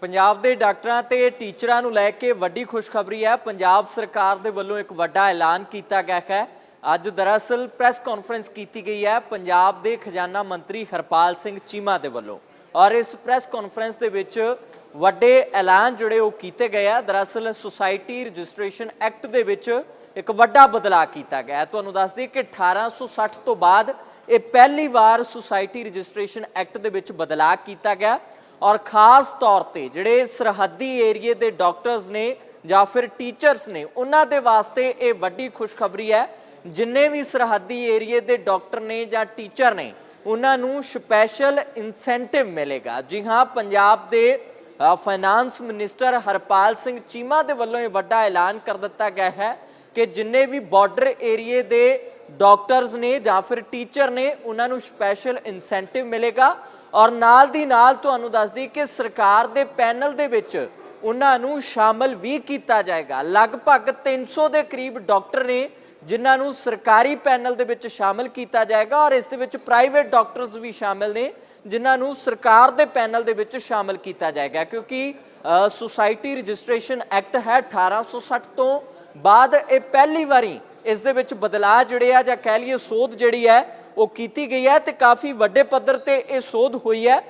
ਪੰਜਾਬ ਦੇ ਡਾਕਟਰਾਂ ਤੇ ਟੀਚਰਾਂ ਨੂੰ ਲੈ ਕੇ ਵੱਡੀ ਖੁਸ਼ਖਬਰੀ ਹੈ। ਪੰਜਾਬ ਸਰਕਾਰ ਦੇ ਵੱਲੋਂ ਇੱਕ ਵੱਡਾ ਐਲਾਨ ਕੀਤਾ ਗਿਆ ਹੈ। ਅੱਜ ਦਰਅਸਲ ਪ੍ਰੈਸ ਕਾਨਫਰੰਸ ਕੀਤੀ ਗਈ ਹੈ। ਪੰਜਾਬ ਦੇ ਖਜ਼ਾਨਾ ਮੰਤਰੀ ਹਰਪਾਲ ਸਿੰਘ ਚੀਮਾ ਦੇ ਵੱਲੋਂ। ਔਰ ਇਸ ਪ੍ਰੈਸ ਕਾਨਫਰੰਸ ਦੇ ਵਿੱਚ ਵੱਡੇ ਐਲਾਨ ਜਿਹੜੇ ਉਹ ਕੀਤੇ ਗਏ ਆ। ਦਰਅਸਲ ਸੁਸਾਇਟੀ ਰਜਿਸਟ੍ਰੇਸ਼ਨ ਐਕਟ ਦੇ ਵਿੱਚ ਇੱਕ ਵੱਡਾ ਬਦਲਾਅ ਕੀਤਾ ਗਿਆ ਹੈ। ਤੁਹਾਨੂੰ ਦੱਸ ਦਈਏ ਕਿ 1860 ਤੋਂ ਬਾਅਦ ਇਹ ਪਹਿਲੀ ਵਾਰ ਸੁਸਾਇਟੀ ਰਜਿਸਟ੍ਰੇਸ਼ਨ ਐਕਟ ਦੇ ਵਿੱਚ ਬਦਲਾਅ ਕੀਤਾ ਗਿਆ। ਔਰ ਖਾਸ ਤੌਰ ਤੇ ਜਿਹੜੇ ਸਰਹੱਦੀ ਏਰੀਏ ਦੇ ਡਾਕਟਰਸ ਨੇ ਜਾਂ ਫਿਰ ਟੀਚਰਸ ਨੇ, ਉਹਨਾਂ ਦੇ ਵਾਸਤੇ ਇਹ ਵੱਡੀ ਖੁਸ਼ਖਬਰੀ ਹੈ। ਜਿੰਨੇ ਵੀ ਸਰਹੱਦੀ ਏਰੀਏ ਦੇ ਡਾਕਟਰ ਨੇ ਜਾਂ ਟੀਚਰ ਨੇ, ਉਹਨਾਂ ਨੂੰ ਸਪੈਸ਼ਲ ਇਨਸੈਂਟਿਵ ਮਿਲੇਗਾ। ਜੀ ਹਾਂ, ਪੰਜਾਬ ਦੇ ਫਾਈਨਾਂਸ ਮਿਨਿਸਟਰ ਹਰਪਾਲ ਸਿੰਘ ਚੀਮਾ ਦੇ ਵੱਲੋਂ ਇਹ ਵੱਡਾ ਐਲਾਨ ਕਰ ਦਿੱਤਾ ਗਿਆ ਹੈ ਕਿ ਜਿੰਨੇ ਵੀ ਬਾਰਡਰ ਏਰੀਏ ਦੇ ਡਾਕਟਰਸ ਨੇ ਜਾਂ ਫਿਰ ਟੀਚਰ ਨੇ ਉਹਨਾਂ ਨੂੰ ਸਪੈਸ਼ਲ ਇਨਸੈਂਟਿਵ ਮਿਲੇਗਾ ਔਰ ਨਾਲ ਦੀ ਨਾਲ ਤੁਹਾਨੂੰ ਦੱਸਦੀ ਕਿ ਸਰਕਾਰ ਦੇ ਪੈਨਲ ਦੇ ਵਿੱਚ ਉਹਨਾਂ ਨੂੰ ਸ਼ਾਮਲ ਵੀ ਕੀਤਾ ਜਾਏਗਾ। ਲਗਭਗ 300 ਦੇ ਕਰੀਬ ਡਾਕਟਰ ਨੇ ਜਿਨ੍ਹਾਂ ਨੂੰ ਸਰਕਾਰੀ ਪੈਨਲ ਦੇ ਵਿੱਚ ਸ਼ਾਮਲ ਕੀਤਾ ਜਾਏਗਾ ਔਰ ਇਸ ਦੇ ਵਿੱਚ ਪ੍ਰਾਈਵੇਟ ਡਾਕਟਰਸ ਵੀ ਸ਼ਾਮਲ ਨੇ ਜਿਨ੍ਹਾਂ ਨੂੰ ਸਰਕਾਰ ਦੇ ਪੈਨਲ ਦੇ ਵਿੱਚ ਸ਼ਾਮਲ ਕੀਤਾ ਜਾਏਗਾ ਕਿਉਂਕਿ ਸੁਸਾਇਟੀ ਰਜਿਸਟ੍ਰੇਸ਼ਨ ਐਕਟ ਹੈ 1860 ਤੋਂ ਬਾਅਦ ਇਹ ਪਹਿਲੀ ਵਾਰੀ ਇਸ ਦੇ ਵਿੱਚ ਬਦਲਾਅ ਜਿਹੜੇ ਆ ਜਾਂ ਕਹਿ ਲਈਏ ਸੋਧ ਜਿਹੜੀ ਹੈ, ਉਹ ਕੀਤੀ ਗਈ ਹੈ ਤੇ ਕਾਫੀ ਵੱਡੇ ਪੱਧਰ ਤੇ ਇਹ ਸੋਧ ਹੋਈ ਹੈ।